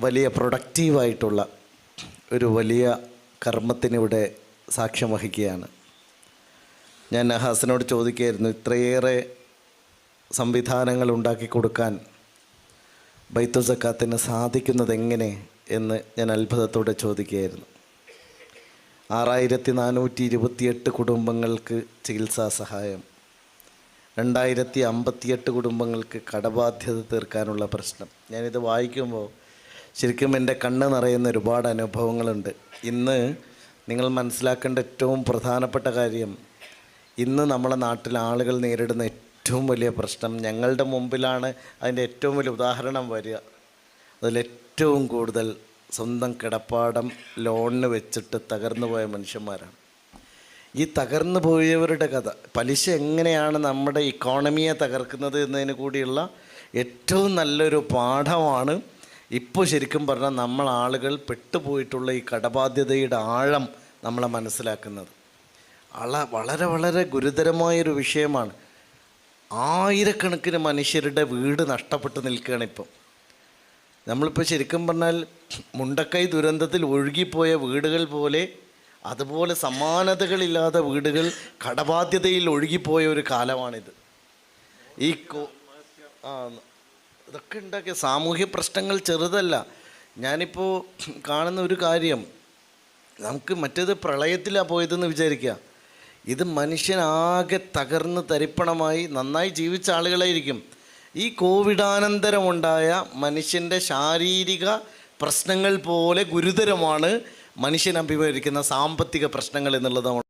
വലിയ പ്രൊഡക്റ്റീവായിട്ടുള്ള ഒരു വലിയ കർമ്മത്തിനിവിടെ സാക്ഷ്യം വഹിക്കുകയാണ്. ഞാൻ നഹാസിനോട് ചോദിക്കുകയായിരുന്നു ഇത്രയേറെ സംവിധാനങ്ങൾ ഉണ്ടാക്കി കൊടുക്കാൻ ബൈത്തു സക്കാത്തിന് സാധിക്കുന്നത് എങ്ങനെ എന്ന് ഞാൻ അത്ഭുതത്തോടെ ചോദിക്കുകയായിരുന്നു. ആറായിരത്തി നാനൂറ്റി ഇരുപത്തിയെട്ട് കുടുംബങ്ങൾക്ക് ചികിത്സാ സഹായം രണ്ടായിരത്തി അമ്പത്തിയെട്ട് കുടുംബങ്ങൾക്ക് കടബാധ്യത തീർക്കാനുള്ള പ്രശ്നം. ഞാനിത് വായിക്കുമ്പോൾ ശരിക്കും എന്റെ കണ്ണ് നിറയുന്ന ഒരുപാട് അനുഭവങ്ങളുണ്ട്. ഇന്ന് നിങ്ങൾ മനസ്സിലാക്കേണ്ട ഏറ്റവും പ്രധാനപ്പെട്ട കാര്യം ഇന്ന് നമ്മുടെ നാട്ടിൽ ആളുകൾ നേരിടുന്ന ഏറ്റവും വലിയ പ്രശ്നം ഞങ്ങളുടെ മുമ്പിലാണ് അതിന്റെ ഏറ്റവും വലിയ ഉദാഹരണം വരിക. അതിലേറ്റവും കൂടുതൽ സ്വന്തം കിടപ്പാടം ലോണിന് വെച്ചിട്ട് തകർന്നു പോയ മനുഷ്യന്മാരാണ്. ഈ തകർന്നു പോയവരുടെ കഥ പലിശ എങ്ങനെയാണ് നമ്മുടെ ഇക്കോണമിയെ തകർക്കുന്നത് എന്നതിന് കൂടിയുള്ള ഏറ്റവും നല്ലൊരു പാഠമാണ് ഇപ്പോൾ ശരിക്കും പറഞ്ഞാൽ നമ്മൾ ആളുകൾ പെട്ടുപോയിട്ടുള്ള ഈ കടബാധ്യതയുടെ ആഴം നമ്മളെ മനസ്സിലാക്കുന്നത്. അള വളരെ വളരെ ഗുരുതരമായൊരു വിഷയമാണ്. ആയിരക്കണക്കിന് മനുഷ്യരുടെ വീട് നഷ്ടപ്പെട്ട് നിൽക്കുകയാണ് ഇപ്പം. നമ്മളിപ്പോൾ ശരിക്കും പറഞ്ഞാൽ മുണ്ടക്കൈ ദുരന്തത്തിൽ ഒഴുകിപ്പോയ വീടുകൾ പോലെ അതുപോലെ സമാനതകളില്ലാത്ത വീടുകൾ കടബാധ്യതയിൽ ഒഴുകിപ്പോയ ഒരു കാലമാണിത്. ഈ ആ ഇതൊക്കെ ഉണ്ടാക്കിയ സാമൂഹ്യ പ്രശ്നങ്ങൾ ചെറുതല്ല. ഞാനിപ്പോൾ കാണുന്ന ഒരു കാര്യം. നമുക്ക് മറ്റേത് പ്രളയത്തിലാണ് പോയതെന്ന് വിചാരിക്കുക. ഇത് മനുഷ്യനാകെ തകർന്ന് തരിപ്പണമായി നന്നായി ജീവിച്ച ആളുകളായിരിക്കും. ഈ കോവിഡാനന്തരമുണ്ടായ മനുഷ്യന്റെ ശാരീരിക പ്രശ്നങ്ങൾ പോലെ ഗുരുതരമാണ് മനുഷ്യൻ അഭിമുഖീകരിക്കുന്ന സാമ്പത്തിക പ്രശ്നങ്ങൾ എന്നുള്ളത് നമ്മൾ